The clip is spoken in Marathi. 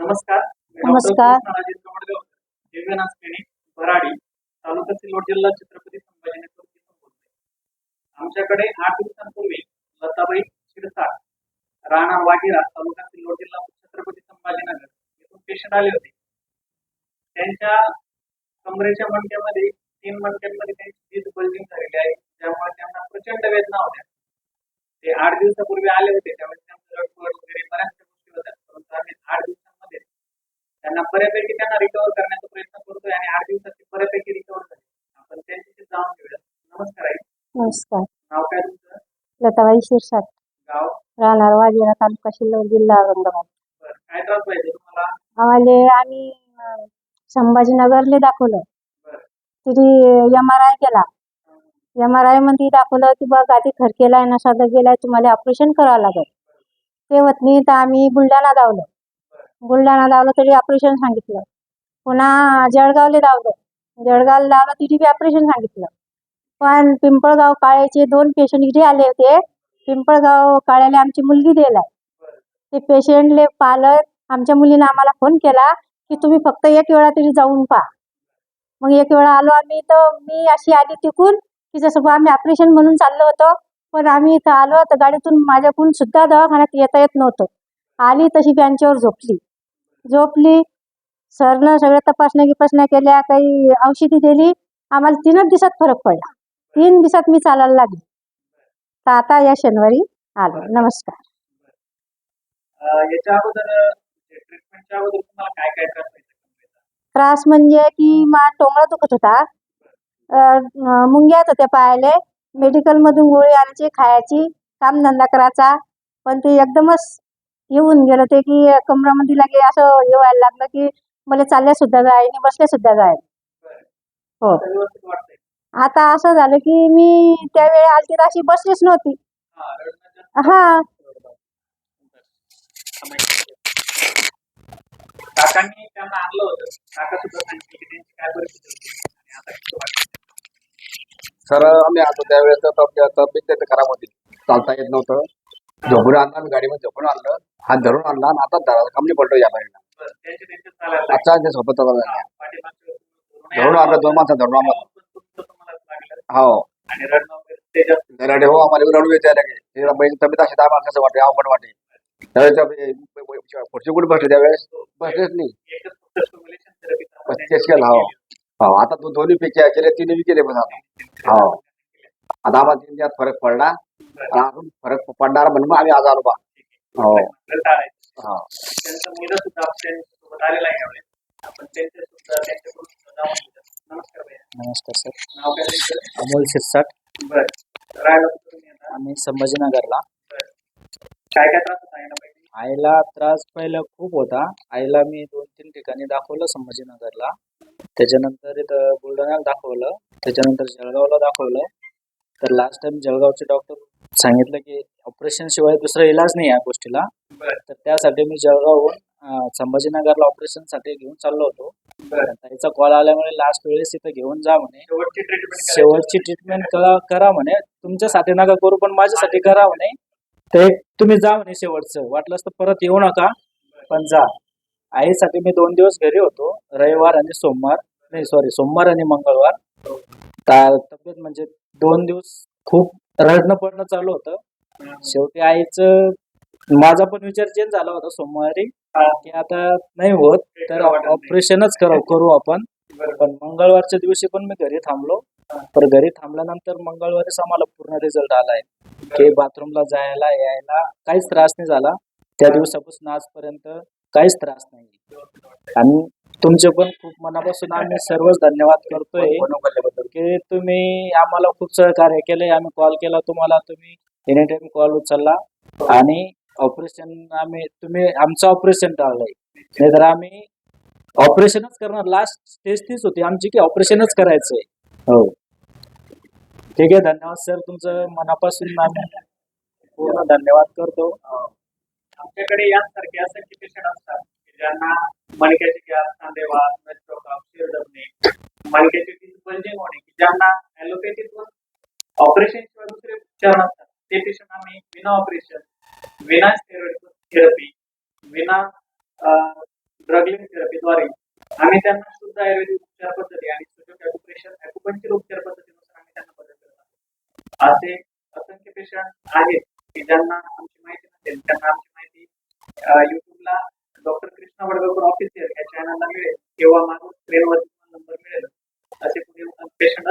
नमस्कार. नमस्कार. भराडी तालुका सिल्लोड जिल्हा छत्रपती संभाजीनगर आमच्याकडे आठ दिवसांपूर्वी लताबाई शिरसाट राणा तालुका सिल्लोड जिल्हा छत्रपती संभाजीनगर पेशंट आले होते. त्यांच्या कमरेच्या मणक्यामध्ये तीन मणक्यांमध्ये त्यांची वीज बल्जिंग झालेली आहे त्यामुळे त्यांना प्रचंड वेदना होत्या. ते आठ दिवसापूर्वी आले होते त्यावेळेस त्यांचं वगैरे बऱ्याचशा गोष्टी होत्या परंतु आम्ही आठ त्यांना बऱ्यापैकी त्यांना रिकवर करण्याचा प्रयत्न करतोय आणि आठ दिवसात ते बऱ्यापैकी रिकवर झाले. आपण त्यांच्याशी जाणून घेऊया नमस्कार आई. नमस्कार. नाव काय तुमचं? लताबाई शिरसाट. गाव? राहणार वाजेरा तालुका शिल्लोड जिल्हा औरंगाबाद. बरं. काय त्रास पाहिजे तुम्हाला? आम्हाला आम्ही अं, संभाजीनगरले दाखवलं. बरं. तिथे एम आर आय केला. एम आर आयमध्ये दाखवलं की बघ आधी खरकेलाय ना साधं गेलाय तुम्हाला ऑपरेशन करावं लागेल. ते वतनी तर आम्ही बुलढाणा धावलो. बुलढाणा लावलं तरी ऑपरेशन सांगितलं. पुन्हा जळगावला लावलं. जळगावला लावलं तिथे बी ऑपरेशन सांगितलं. पण पिंपळगाव काळ्याचे दोन पेशंट इथे आले होते. पिंपळगाव काळ्याला आमची मुलगी दिलाय. ते पेशंटले पालक आमच्या मुलीनं आम्हाला फोन केला की तुम्ही फक्त एक वेळा तरी जाऊन पहा. मग एक वेळा आलो आम्ही तर मी अशी आली तिकून की जसं आम्ही ऑपरेशन म्हणून चाललो होतो पण आम्ही इथं आलो तर गाडीतून माझ्याकडून सुद्धा दवाखान्यात येता येत नव्हतं. आली तशी बेंचवर झोपली. झोपली. सरनं सगळ्या तपासण्या गिपासण्या केल्या काही औषधी दिली. आम्हाला तीनच दिवसात फरक पडला. तीन दिवसात मी चालायला लागली. तर आता या शनिवारी आलो नमस्कार. अं, याच्या अगोदर ट्रीटमेंटच्या अगोदर तुम्हाला काय काय त्रास व्हायचा? कमरेचा? त्रास म्हणजे की मा टोंगळा दुखत होता. अं, मुंग्यात होत्या पायाले. मेडिकलमधून गोळी आणायची खायची कामधंदा करायचा. पण ते एकदमच येऊन गेलं ते की कमरामध्ये लागे असं हे व्हायला लागलं की मला चालल्या सुद्धा जाय आणि बसल्या सुद्धा जाय हो. आता असं झालं की मी त्यावेळी आलती तर अशी बसलीच नव्हती. हा. हा सर आम्ही आता त्यावेळेस तब्येत खराब होती. चालता येत नव्हतं. झोपून आणला गाडीमध्ये झोपून आणलं हात धरून आणला आणि आता कमी पडलो या बाईला आता ते सोबत धरून आणलं दोन माणसं धरून आणलं. हो. रडे हो आम्हाला रडू येते लगे तब्येत अशी दहा कसं वाटते अवघड वाटे खुर्ची कुठे बसले त्यावेळेस? बसलेच नाही. तेच केलं हो. हो आता तू दोन्ही पैकी केले तिन्ही बी केले पण आता. हो. आता आम्हाला तीन दिवसात फरक पडला. अजून फरक पडणार म्हणून आम्ही आज आलो बा. हो. हो. त्यांचा मुलगा सुद्धा आपल्यासोबत आलेला आहे यावेळेस आपण त्यांचे सुद्धा त्यांच्याकडून सुद्धा जाऊन घेऊया. नमस्कार भैया नमस्कार सर. नाव काय तुमचं? अमोल शिरसाट. बरं. राहायला कुठं तुम्ही आता आम्ही संभाजीनगरला. बरं काय काय त्रास होता आईला पाहिजे आईला त्रास पहिला खूप होता. आईला मी दोन तीन ठिकाणी दाखवलं संभाजीनगरला. त्याच्यानंतर इथं बुलढाण्याला दाखवलं. त्याच्यानंतर जळगावला दाखवलं. तर लास्ट टाइम जळगावचे डॉक्टर सांगितलं की ऑपरेशन शिवाय दुसरा इलाज नाही या गोष्टीला. तर त्यासाठी मी जळगावहून संभाजीनगरला ऑपरेशनसाठी घेऊन चाललो होतो. ताईचा कॉल आल्यामुळे लास्ट वेळेस इथं घेऊन जा म्हणे. शेवटची ट्रीटमेंट करा म्हणे. तुमच्यासाठी नका करू पण माझ्यासाठी करा म्हणे. ते तुम्ही जा म्हणे शेवटचं. वाटलंच तर परत येऊ नका पण जा. आईसाठी मी दोन दिवस घरी होतो रविवार आणि सोमवार. नाही सॉरी सोमवार आणि मंगळवार. ता- तब्येत म्हणजे दोन दिवस खूप रडणं पडणं चालू होतं. शेवटी आईचं माझा पण विचार चेंज झाला होता सोमवारी की आता नाही होत तर ऑपरेशनच करू करू आपण. पण मंगळवारच्या दिवशी पण मी घरी थांबलो. तर घरी थांबल्यानंतर मंगळवारीच आम्हाला पूर्ण रिझल्ट आलाय. की बाथरूमला जायला यायला काहीच त्रास नाही झाला. त्या दिवसापासून आजपर्यंत काहीच त्रास नाही. आणि तुमचे पण खूप मनापासून आम्ही सर्वच धन्यवाद करतोय की तुम्ही आम्हाला खूप सहकार्य केले आम्ही कॉल केला तुम्हाला तुम्ही एनी टाइम कॉल उचलला. आणि ऑपरेशन आम्ही तुम्ही आमचं ऑपरेशन टाळलंय. नाहीतर आम्ही ऑपरेशनच करणार. लास्ट स्टेज तीच होती. आमची की ऑपरेशनच करायचंय. हो. ठीक आहे. धन्यवाद सर तुमचं मनापासून आम्ही पूर्ण धन्यवाद करतो. आमच्याकडे यांसारखे पेशंट असतात. ज्यांना मणक्याचे गॅस खांदेवा नस्टोकॉप शिरदबणे मणक्याचे डिस बल्जिंग होणे की ज्यांना ॲलोपॅथीतून ऑपरेशन किंवा दुसरे उपचार नसतात ते पेशंट आम्ही विना ऑपरेशन विना स्टेरॉइड थेरपी विना ड्रगलिंग थेरपीद्वारे आम्ही त्यांना शुद्ध आयुर्वेदिक उपचार पद्धती आणि सुजोग ॲक्युप्रेशर उपचार पद्धतीनुसार आम्ही त्यांना मदत करत आहोत. असे असंख्य पेशंट आहेत की ज्यांना आमची माहिती नसेल त्यांना आमची माहिती युट्यूबला डॉक्टर कृष्णा वडगावकर ऑफिशियल या चॅनलला किंवा माझा स्क्रीनवर नंबर मिळेल. असे पुढे पेशंट